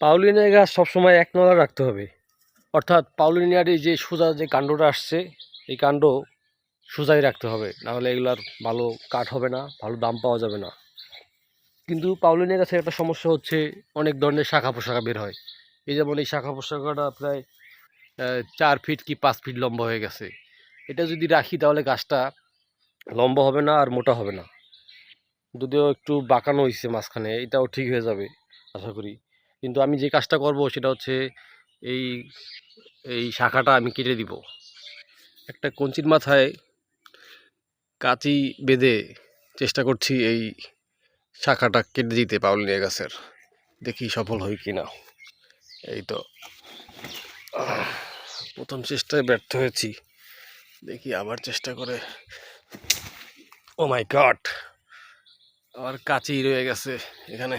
পাউলিনিয়া গাছ সবসময় এক নলা রাখতে হবে। অর্থাৎ পাউলিনিয়ার এই যে সোজা যে কাণ্ডটা আসছে, এই কাণ্ড সোজাই রাখতে হবে। নাহলে এগুলার ভালো কাঠ হবে না, ভালো দাম পাওয়া যাবে না। কিন্তু পাউলিনিয়া গাছের একটা সমস্যা হচ্ছে, অনেক ধরনের শাখা পোশাখা বের হয়। এই যেমন এই শাখা পোশাখাটা প্রায় চার ফিট কি পাঁচ ফিট লম্বা হয়ে গেছে। এটা যদি রাখি তাহলে গাছটা লম্বা হবে না আর মোটা হবে না। যদিও একটু বাঁকানো হয়েছে মাঝখানে, এটাও ঠিক হয়ে যাবে, আশা করি। কিন্তু আমি যে কাজটা করব সেটা হচ্ছে এই এই শাখাটা আমি কেটে দিব। একটা কঞ্চির মাথায় কাঁচি বেঁধে চেষ্টা করছি এই শাখাটা কেটে দিতে পাউলিনিয়া গাছের। দেখি সফল হই কি না এই তো। প্রথম চেষ্টায় ব্যর্থ হয়েছি। দেখি আবার চেষ্টা করে। ও মাই গড আবার কাছেই রয়ে গেছে এখানে।